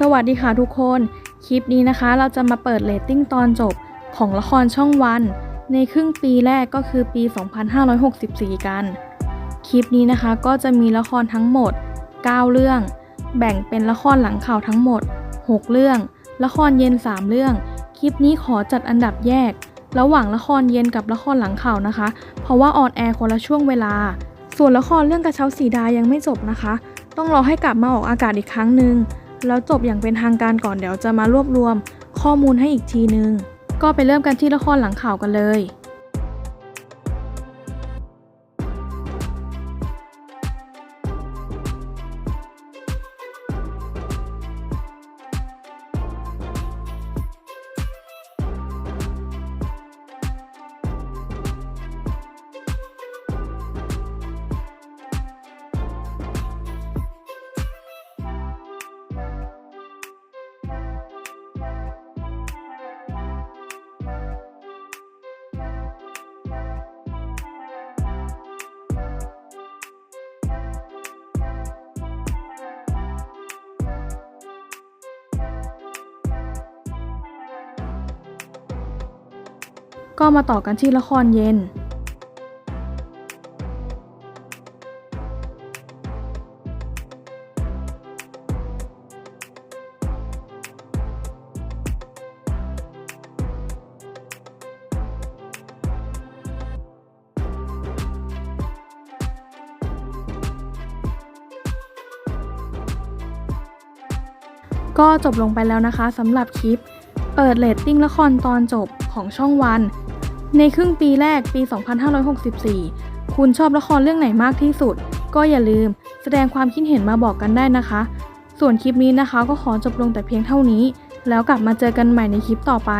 สวัสดีค่ะทุกคน คลิปนี้นะคะเราจะมาเปิดเรตติ้งตอนจบของละครช่องวัน ในครึ่งปีแรกก็คือปี 2564 กัน คลิปนี้นะคะก็จะมีละครทั้งหมด 9 เรื่อง แบ่งเป็นละครหลังข่าวทั้งหมด 6 เรื่อง ละครเย็น 3 เรื่อง คลิปนี้ขอจัดอันดับแยก ระหว่างละครเย็นกับละครหลังข่าวนะคะ เพราะว่าออนแอร์คนละช่วงเวลา ส่วนละครเรื่องกระเช้าสีดายังไม่จบนะคะ ต้องรอให้กลับมาออกอากาศอีกครั้งหนึ่ง แล้วจบอย่างเป็นทางการก่อนเดี๋ยวจะมารวบรวมข้อมูลให้อีกทีนึง ก็ไปเริ่มกันที่ละครหลังข่าวกันเลย ก็มาต่อกันที่ละครเย็น ก็จบลงไปแล้วนะคะสำหรับคลิป เปิดเรตติ้งละครตอนจบของช่องวัน ในครึ่งปีแรกปี 2564 คุณชอบละครเรื่องไหนมากที่สุด ก็อย่าลืมแสดงความคิดเห็นมาบอกกันได้นะคะ ส่วนคลิปนี้นะคะก็ขอจบลงแต่เพียงเท่านี้ แล้วกลับมาเจอกันใหม่ในคลิปต่อไป